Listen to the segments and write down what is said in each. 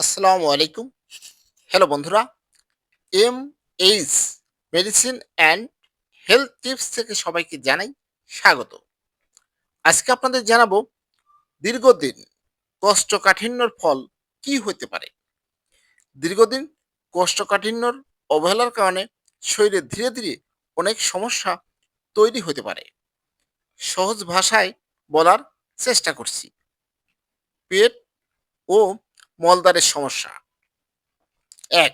আসসালামু আলাইকুম। হ্যালো বন্ধুরা M H medicine and health tips থেকে সবাইকে জানাই স্বাগত। আজকে আপনাদের জানাব দীর্ঘদিন কোষ্ঠকাঠিন্যর ফল কি হতে পারে? দীর্ঘদিন কোষ্ঠকাঠিন্যর অবহেলার কারণে শরীরে ধীরে ধীরে অনেক সমস্যা তৈরি হতে পারে। সহজ ভাষায় বলার চেষ্টা করছি। পেট ও মলদ্বারের সমস্যা। এক,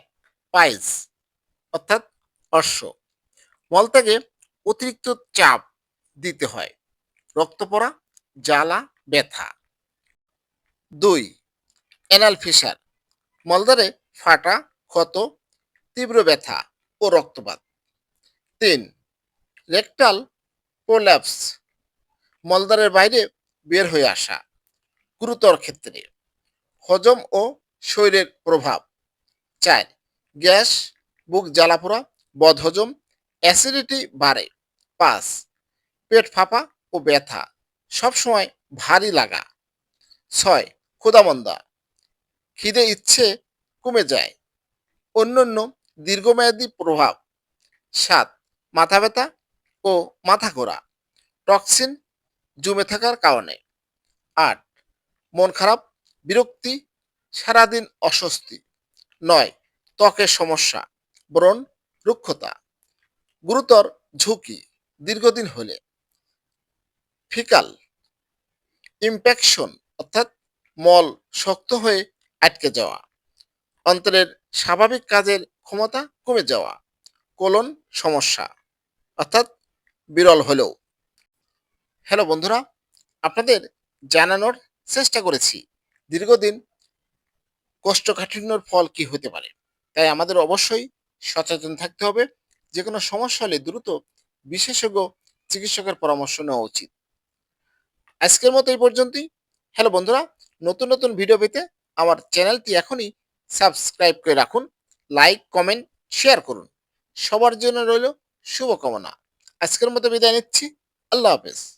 পাইলস, অর্থাৎ অশ্ব। মলত্যাগে অতিরিক্ত চাপ দিতে হয়। রক্ত পড়া, জ্বালা, ব্যথা। দুই অ্যানাল ফিসার মলদ্বারে ফাটা, ক্ষত, তীব্র ব্যথা ও রক্তপাত। তিন রেকটাল প্রোল্যাপস মলদ্বারের বাইরে বের হয়ে আসা, গুরুতর ক্ষেত্রে। হজম ও শরীরের প্রভাব। চার, গ্যাস, বুক জ্বালাপোড়া, বদহজম, অ্যাসিডিটি বাড়ে। পাঁচ, পেট ফাঁপা ও ব্যথা, সবসময় ভারী লাগা। ছয় ক্ষুদামন্দা খিদে ইচ্ছে কমে যায়। অন্যান্য দীর্ঘমেয়াদী প্রভাব। সাত, মাথা ব্যথা ও মাথা ঘোরা, টক্সিন জমে থাকার কারণে। আট, মন খারাপ বিরক্তি, সারাদিন অস্বস্তি। নয়, ত্বকের সমস্যা, ব্রণ, রুক্ষতা। গুরুতর ঝুঁকি, দীর্ঘদিন হলে। ফিকাল, ইম্প্যাকশন, অর্থাৎ মল শক্ত হয়ে আটকে যাওয়া। অন্তরের স্বাভাবিক কাজের ক্ষমতা কমে যাওয়া। কোলন সমস্যা, অর্থাৎ বিরল হলেও। হ্যালো বন্ধুরা, আপনাদের জানানোর চেষ্টা করেছি দীর্ঘদিন কোষ্ঠকাঠিন্যর ফল কি হতে পারে? তাই আমাদের অবশ্যই সচেতন থাকতে হবে। যে কোনো সমস্যা হলে দ্রুত বিশেষজ্ঞ চিকিৎসকের পরামর্শ নেওয়া উচিত। আজকের মতো এই পর্যন্তই। হ্যালো বন্ধুরা, নতুন নতুন ভিডিও পেতে আমার চ্যানেলটি এখনই সাবস্ক্রাইব করে রাখুন। লাইক, কমেন্ট, শেয়ার করুন। সবার জন্য রইল শুভকামনা। আজকের মতো বিদায় নিচ্ছি। আল্লাহ হাফেজ।